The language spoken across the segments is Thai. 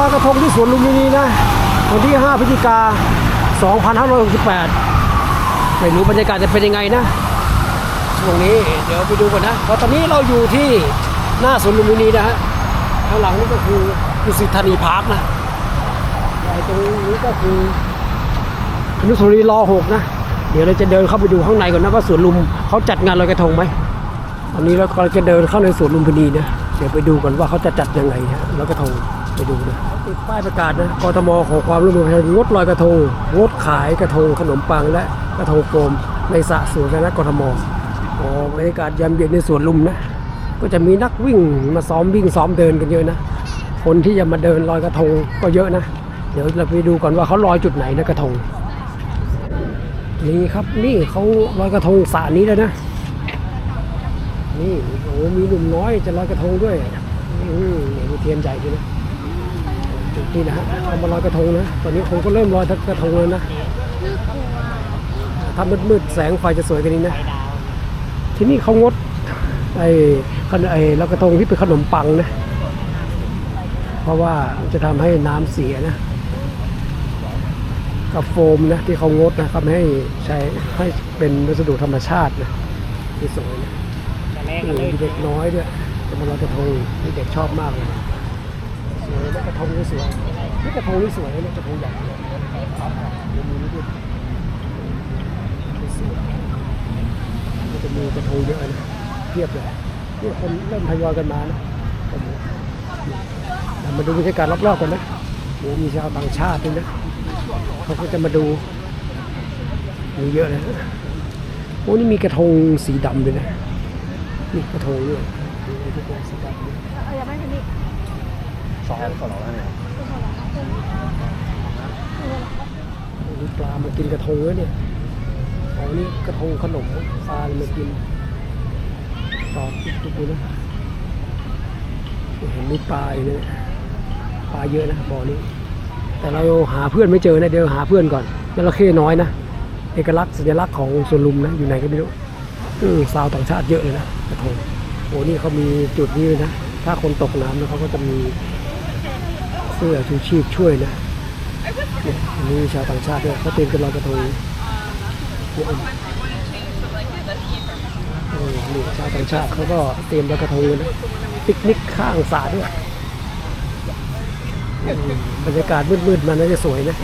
ลอยกระทงที่สวนลุมพินีนะ วันที่ 5 พฤศจิกา 2568 ไม่รู้บรรยากาศจะเป็นยังไงนะ ช่วงนี้เดี๋ยวไปดูกันนะเพราะตอนนี้เราอยู่ที่หน้าสวนลุมพินีนะฮะ ข้างหลังนี่ก็คือดุสิตธานีพาร์คนะไอ้ตรงนี้ก็คืออนุสรีรอหกนะ เดี๋ยวเราจะเดินเข้าไปดูข้างในก่อนนะว่าสวนลุมเขาจัดงานลอยกระทงไหมตอนนี้เรากำลังจะเดินเข้าในสวนลุมพินีนะ เดี๋ยวไปดูกันว่าเขาจะจัดยังไงฮะลอยกระทงไปดูนะ ติดป้ายประกาศนะกทมขอความร่วมมือประชาชนงดลอยกระทงงดขายกระทงขนมปังและกระทงโฟมในสระสวนสาธารณะกทมอ๋อบรรยากาศยามเย็นในสวนลุมนะ ก็จะมีนักวิ่งมาซ้อมวิ่งซ้อมเดินกันเยอะนะ คนที่จะมาเดินลอยกระทงก็เยอะนะ เดี๋ยวเราไปดูก่อนว่าเขาลอยจุดไหนนะกระทง นี่ครับนี่เขาลอยกระทงสระนี้แล้วนะ นี่โอ้โหมีหนุ่มน้อยจะลอยกระทงด้วยอืมนี่มีเทียนใหญ่ด้วยนะ นี้นะฮะเอามาลอยกระทงนะ ตอนนี้คงก็เริ่มลอยกระทงแล้วนะถ้ามืดๆแสงไฟจะสวยกว่านี้นะ ที่นี่เขางดไอ้ขนไอ้ลอยกระทงที่เป็นขนมปังนะ เพราะว่ามันจะทำให้น้ำเสียนะ กับโฟมนะที่เขางดนะครับไม่ให้ใช้ให้เป็นวัสดุธรรมชาตินะที่สวยนะนี่มีเด็กน้อยด้วยจะมาลอยกระทงนี่เด็กชอบมากเลยส วยนะกระทงนี่สวยนี่กระทงนี่สวยนะกระทงใหญ่เนี่ยมีนี่ด้วยนี่สวยมันจะมีกระทงเยอะนะเพียบเลยนี่คนเริ่มทยอยกันมานะโอ้โหเดี๋ยวมาดูบรรยากาศรอบๆกันนะโอ้มีชาวต่างชาติด้วยนะเขาก็จะมาดูมีเยอะเลยนะโอ้นี่มีกระทงสีดำด้วยนะนี่กระทงด้วยนี่กระทงสีดำด้วย สองสองร้อยเนี่ยมีปลามากินกระทงแล้วเนี่ยอ๋อนี่กระทงขนมปลามากินตอบทุกๆนะเห็นมีปลาอยู่เนี่ยปลาเยอะนะบ่อนี้ แต่เราหาเพื่อนไม่เจอนะเดี๋ยวหาเพื่อนก่อนจระเข้น้อยนะเอกลักษณ์สัญลักษณ์ของสวนลุมนะอยู่ไหนก็ไม่รู้อืมสาวต่างชาติเยอะเลยนะกระทงโอ้นี่เขามีจุดนี้เลยนะ ถ้าคนตกน้ำนะเขาก็จะมี สื้อชูชีพช่วยนะเนี่ยอันนี้ชาวต่างชาติด้วยเขาเตรียมกันลอยกระทงเนี่ยเออนี่ชาวต่างชาติเขาก็เตรียมลอยกระทงนะปิกนิกข้างสระด้วยอืมบรรยากาศมืดๆมันน่าจะสวยนะ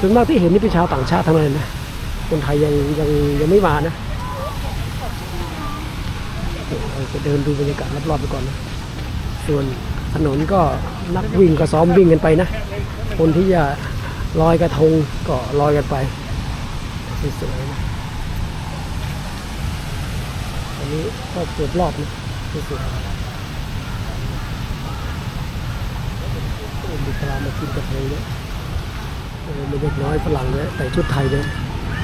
ส่วนมากที่เห็นนี่เป็นชาวต่างชาติทั้งนั้นนะคนไทยยังยังยังไม่มานะเราจะเดินดูบรรยากาศรอบๆไปก่อนนะส่วน ถนนก็นักวิ่งก็ซ้อมวิ่งกันไปนะ คนที่จะลอยกระทงก็ลอยกันไปสวยๆนะอันนี้ก็เกือบรอบนะสวยๆมีปลามากินกระทงเนี่ยโอ้มีเด็กน้อยฝรั่งเนี่ยแต่ชุดไทยเนี่ย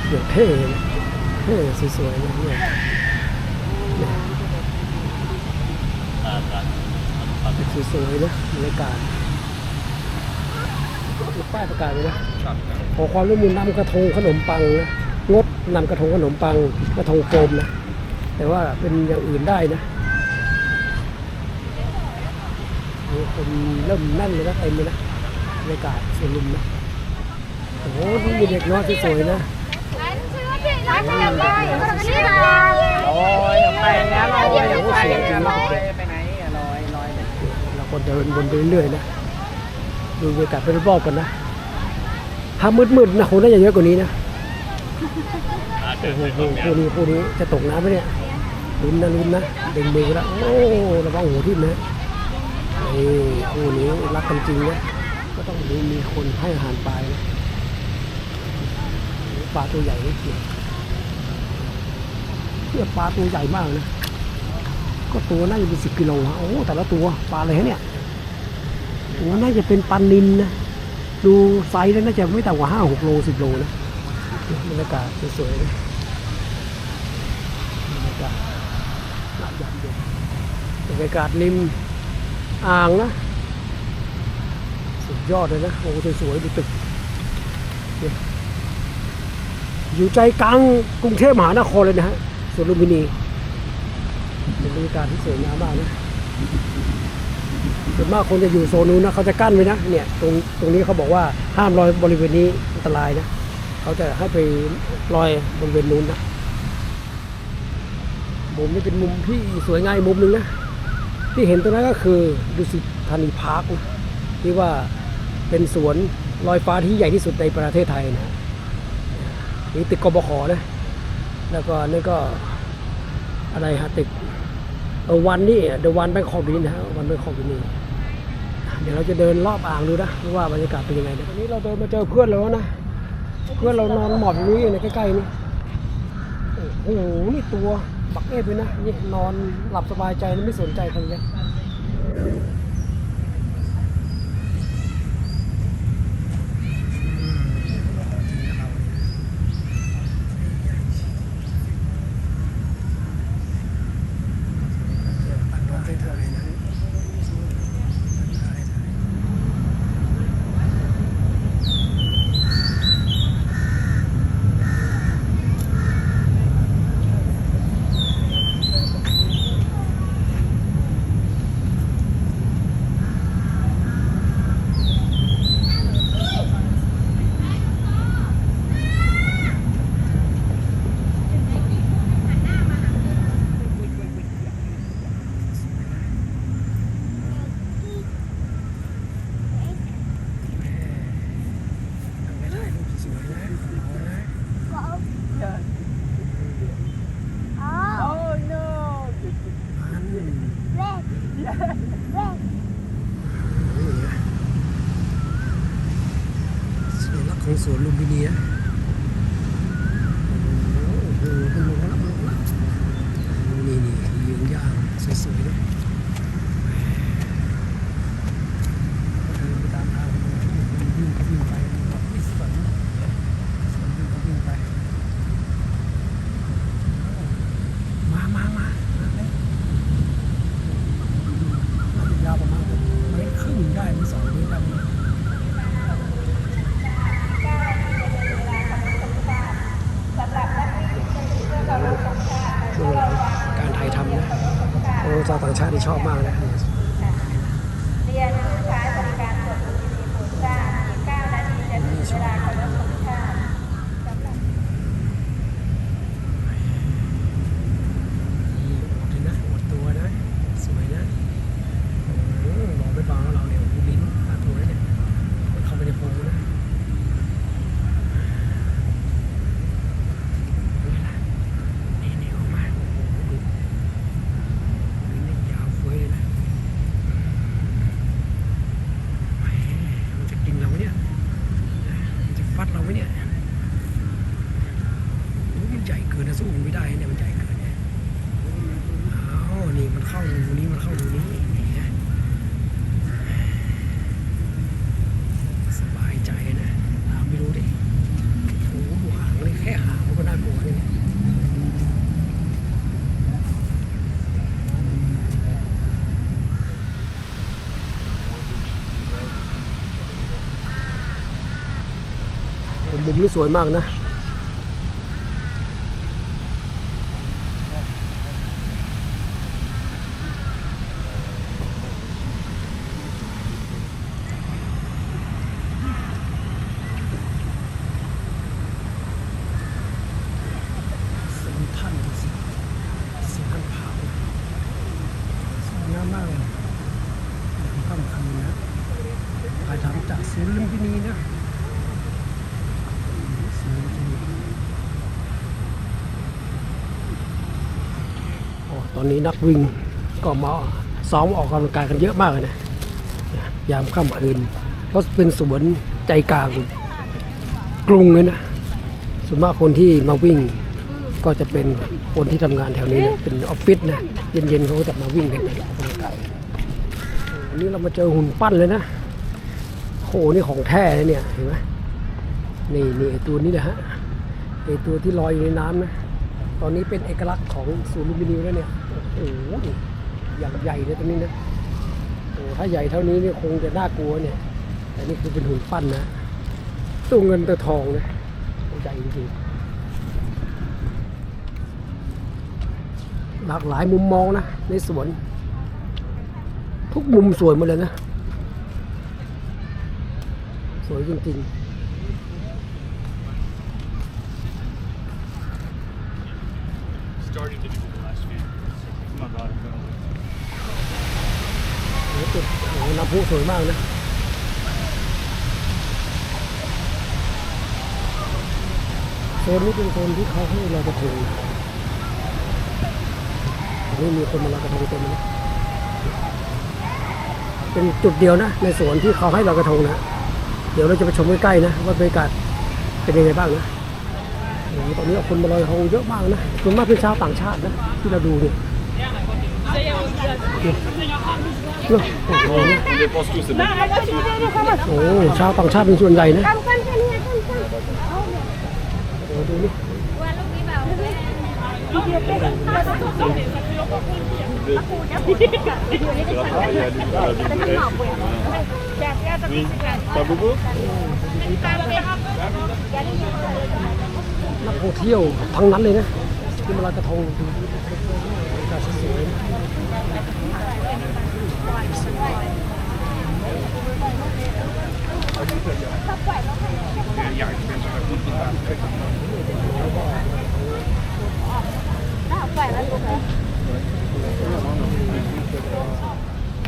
เดี๋ยวเท่เลยเท่สวยๆนะเนี่ยเนี่ย สวยๆนะบรรยากาศมีป้ายประกาศเลยนะขอความร่วมมือนำกระทงขนมปังนะงดนำกระทงขนมปังกระทงโฟมนะแต่ว่าเป็นอย่างอื่นได้นะโอ้คนเริ่มแน่นเลยนะเต็มเลยนะบรรยากาศสวนลุมนะโอ้โหนี่มีเด็กน้อยสวยๆนะร้านเก็บเลยนี่นะลอยไปนะลอยไปลอยไปไหนอะลอยลอยไป เราก็เดินบนไปเรื่อยๆนะดูบรรยากาศไปรอบๆกันนะถ้ามืดๆนะคงน่าจะเยอะกว่านี้นะโอ้โหคู่นี้คู่นี้จะตกน้ำไหมเนี่ยลุ้นนะลุ้นนะดึงมือแล้วโอ้ระวังหัวทิ่มนะนี่คู่นี้รักกันจริงนะก็ต้องดูมีคนให้อาหารปลานะปลาตัวใหญ่นี่เกี่ยวเนี่ยปลาตัวใหญ่มากนะก็ตัวน่าจะเป็นสิบกิโลฮะโอ้แต่ละตัวปลาอะไรฮะเนี่ย โอ้น่าจะเป็นปันนินนะ ดูไซส์แล้วน่าจะไม่ต่ำกว่าห้าหกโลสิบโลนะบรรยากาศสวยๆนะบรรยากาศหลายยามเย็นบรรยากาศริมอ่างนะ สุดยอดเลยนะ โอ้สวยๆดูตึก อยู่ใจกลางกรุงเทพมหานครเลยนะฮะสวนลุมพินีบรรยากาศที่สวยงามมากนะ ส่วนมากคนจะอยู่โซนนู้นนะเขาจะกั้นไว้นะเนี่ยตรงตรงนี้เขาบอกว่าห้ามลอยบริเวณนี้อันตรายนะเขาจะให้ไปลอยบริเวณนู้นนะมุมนี้เป็นมุมที่สวยงามมุมหนึ่งนะที่เห็นตรงนั้นก็คือดุสิตธานีพาร์คที่ว่าเป็นสวนลอยฟ้าที่ใหญ่ที่สุดในประเทศไทยนะนี่ตึกกบขนะแล้วก็นั่ก็อะไรฮะตึก วันนี่เดวันแบงคอกนี้นะวันแบงคอกนี้เดี๋ยวเราจะเดินรอบอ่างดูนะว่าบรรยากาศเป็นยังไงนะวันนี้เราเดินมาเจอเพื่อนแล้วนะเพื่อนเรานอนหมอบอยู่นี่ในใกล้ๆนี่โอ้โหนี่ตัวบักเอฟเลยนะนี่นอนหลับสบายใจไม่สนใจใครเลย สัญลักษณ์ของสวนลุมพินีนะโอ้โหมันลงแล้วมันลงแล้วนี่นี่ยืนย่างสวยๆนะเดินไปตามทางวิ่งก็วิ่งไปไม่สนสนวิ่งก็วิ่งไป มามามามาเลยน่าจะยาวประมาณเมตรครึ่งได้หรือสองเมตรได้มั้งช่วงหลังการถ่ายทำนะโอ้ชาวต่างชาติที่ชอบมากนะ เรียนรู้ใช้บริการกดอุปกรณ์จ้าอีก9นาทีจะถึงเวลาเคารพธงชาติสำหรับ นี่อดเลยนะอดตัวนะ สวยนะโอ้โหบอกไม่ฟังแล้วเราเนี่ยโอ้โหลิ้นตาตัวแล้วเนี่ยมันเข้าไปในโพรงนะนี่นี่ออกมาโอ้โหดูลิ้นนี่ยาวเฟ้ยเลยนะแหมมันจะกินเราไหมเนี่ยมันจะฟัดเราไหมเนี่ยโอ้ยมันใหญ่เกินนะสู้มันไม่ได้เนี่ยมันใหญ่เกินเนี่ย อ้าวนี่มันเข้ารูนี้มันเข้ารูนี้นี่ไงสบายใจนะตามไม่รู้ดิโอ้โหดูหางเลยแค่หางมันก็น่ากลัวเลยมุม นี้สวยมากนะ เซนทรันดูสิเซนทรันพาร์คนะสวยงามมากเลยยามค่ำคืนนะถ่ายทำจากสวนลุมพินีนะสวนลุมพินีโอนนี้นักวิ่งก็มาซ้อมออกกำลังกายกันเยอะมากเลยนะยามค่ำคืนเพราะเป็นสวนใจกลางกรุงเลยนะส่วนมากคนที่มาวิ่งก็จะเป็นคนที่ทำงานแถวนี้นะเป็นออฟฟิศนะเย็นๆเขาก็จะมาวิ่งกันออกกำลังกายวันนี้เรามาเจอหุ่นปั้นเลยนะโหนี่ของแท้เลยเนี่ยเห็นไหมนี่นี่ตัวนี้นะฮะไอตัวที่ลอยอยู่ในน้ำนะ ตอนนี้เป็นเอกลักษณ์ของศูนย์ลูมินิวแล้วเนี่ย โอ้โหนี่อย่างใหญ่เลยตัวนี้นะโอ้ถ้าใหญ่เท่านี้นี่คงจะน่ากลัวเนี่ย แต่นี่คือเป็นหุ่นปั้นนะตัวเงินตัวทองนะใหญ่จริงๆหลากหลายมุมมองนะ ในสวน ทุกมุมสวยหมดเลยนะ สวยจริง started to do the last few. Oh my god, I'm gonna ๆโอ้โหจุดโอ้โหน้ำพุสวยมากนะ โซนนี้เป็นโซนที่เขาให้ลอยกระทงอันนี้มีคนมาลอยกระทงเต็มเลยนะเป็นจุดเดียวนะ ในสวนที่เขาให้ลอยกระทงนะ เดี๋ยวเราจะไปชมใกล้ๆนะว่าบรรยากาศเป็นยังไงบ้างนะ โอ้ตอนนี้คนมาลอยกระทงเยอะมากนะส่วนมากเป็นชาวต่างชาตินะที่เราดูเนี่ยเนี่ยเนี่ยโอ้โหเนี่ย Je pense que c'est bon. โอ้โหชาวต่างชาติเป็นส่วนใหญ่นะโอ้ดูนี่ว่าลูกนี้เบา Oui. Pas beaucoup นักท่องเที่ยวทั้งนั้นเลยนะที่มาลอยกระทงดูบรรยากาศสวย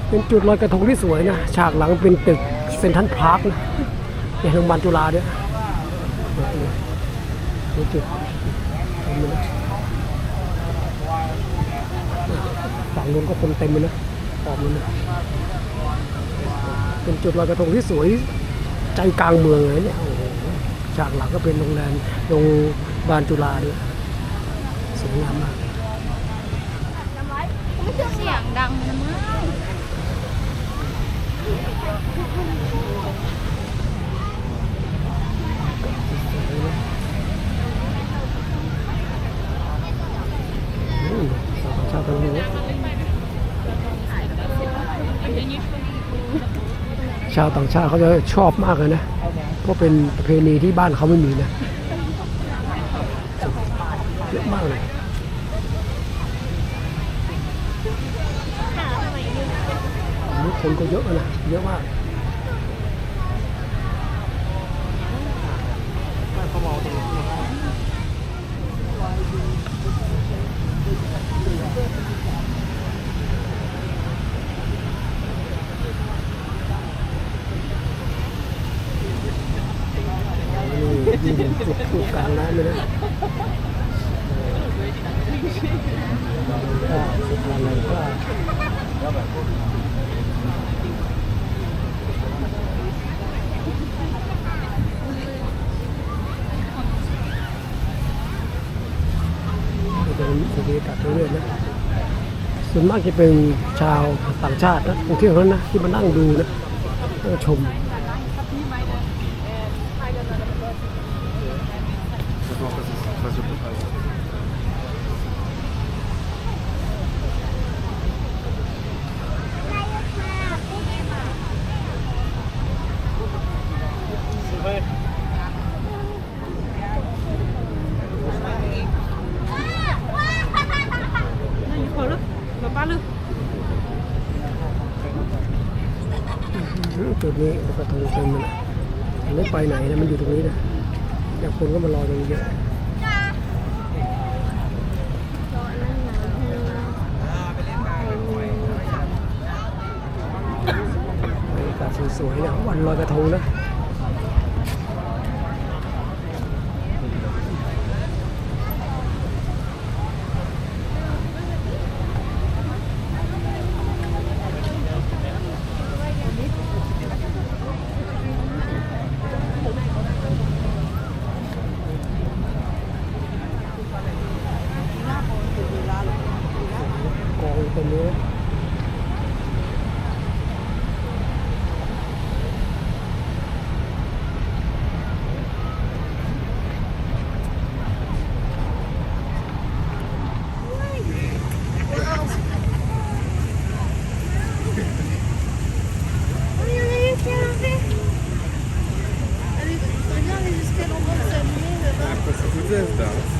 เป็นจุดลอยกระทงที่สวยนะ ฉากหลังเป็นตึกเซ็นทรัลพาร์คนะในโรงพยาบาลจุฬาด้วย จุดต็มเลยนะฝั่งนู้นก็คนเต็มเลยนะออกมันนะเป็นจุดลอยกระทงที่สวยใจกลางเมืองเลยเนี่ยโอ้โหฉากหลังก็เป็นโรงแรมโรงบาลจุฬาด้วยสวยงามมากเสียงดังนะมั้ง อืมชาวต่างชาติทั้งนั้น ชาวต่างชาติเขาจะชอบมากเลยนะเพราะเป็นประเพณีที่บ้านเขาไม่มีนะเยอะมากเลยอันนี้คนก็เยอะนะเยอะมาก นี่นี่จุดจุดกลางน้ำเลยนะก็สุดอะไร ก็จะมีบรรยากาศเรื่อยๆนะส่วนมากจะเป็นชาวต่างชาตินะท่องเที่ยวเท่านั้นนะที่มานั่งดูนะชม จุดนี้กระทงเต็มเลยนะมันไม่ ไปไหนนะมันอยู่ตรงนี้นะแต่คนก็มารอตรงนี้เยอะบรรยากาศสวยๆนะวันลอยกระทงนะ ali. Regarde, jusqu'à l'endroit de sa olha, là-bas. Ah, olha, vous aide, hein